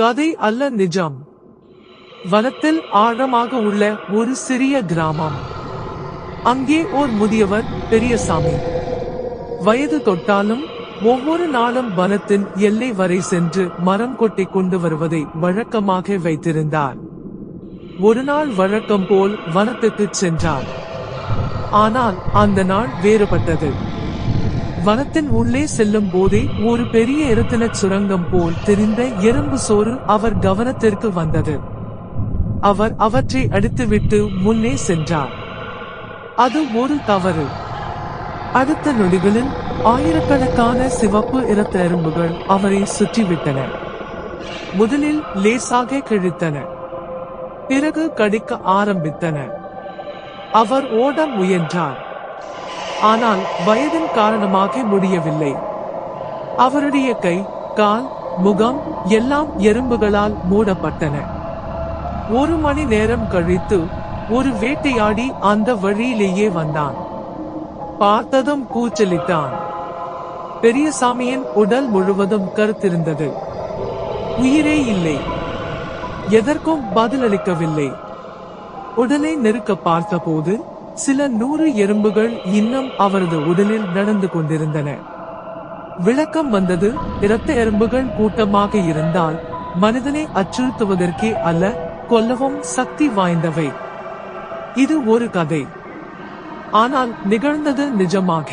கதை அல்ல நிஜம். வனத்தில் ஆழமாக உள்ள ஒரு சிறிய கிராமம். அங்கே ஓர் முதியவர் பெரியசாமி. வயது தொட்டாலும் ஒவ்வொரு நாளும் வனத்தின் எல்லை வரை சென்று மரம் கொட்டி கொண்டு வருவதை வழக்கமாக வைத்திருந்தார். ஒரு நாள் வழக்கம் போல் வனத்துக்கு சென்றார். ஆனால் அந்த நாள் வேறுபட்டது. வனத்தின் உள்ளே செல்லும் போதே ஒரு பெரிய இரத்தின சுரங்கம் போல் தெரிந்த எறும்பு சோறு அவர் கவனத்திற்கு வந்தது. அவர் அவற்றை அடித்துவிட்டு முன்னே சென்றார். அது ஒரு தவறு. அடுத்த நொடிகளில் ஆயிரக்கணக்கான சிவப்பு இரத்த எறும்புகள் அவரை சுற்றிவிட்டன. முதலில் லேசாக கிழித்தன. பிறகு கடிக்க ஆரம்பித்தன. அவர் ஓட முயன்றார். ஆனால் வயதின் காரணமாக முடியவில்லை. அவருடைய கை கால் முகம் எல்லாம் எறும்புகளால் மூடப்பட்டன. ஒரு மணி நேரம் கழித்து ஒரு வேட்டையாடி அந்த வழியிலேயே வந்தான். பார்த்ததும் கூச்சலிட்டான். பெரியசாமியின் உடல் முழுவதும் கருத்திருந்தது. உயிரே இல்லை. எதற்கும் பதிலளிக்கவில்லை. உடலை நெருக்க பார்த்தபோது சில நூறு எறும்புகள் இன்னும் அவரது உடலில் நடந்து கொண்டிருந்தன. விளக்கம் வந்தது இரத்த எறும்புகள் கூட்டமாக இருந்தால் மனிதனை அச்சுறுத்துவதற்கே அல்ல கொல்லவும் சக்தி வாய்ந்தவை. இது ஒரு கதை. ஆனால் நிகழ்ந்தது நிஜமாக.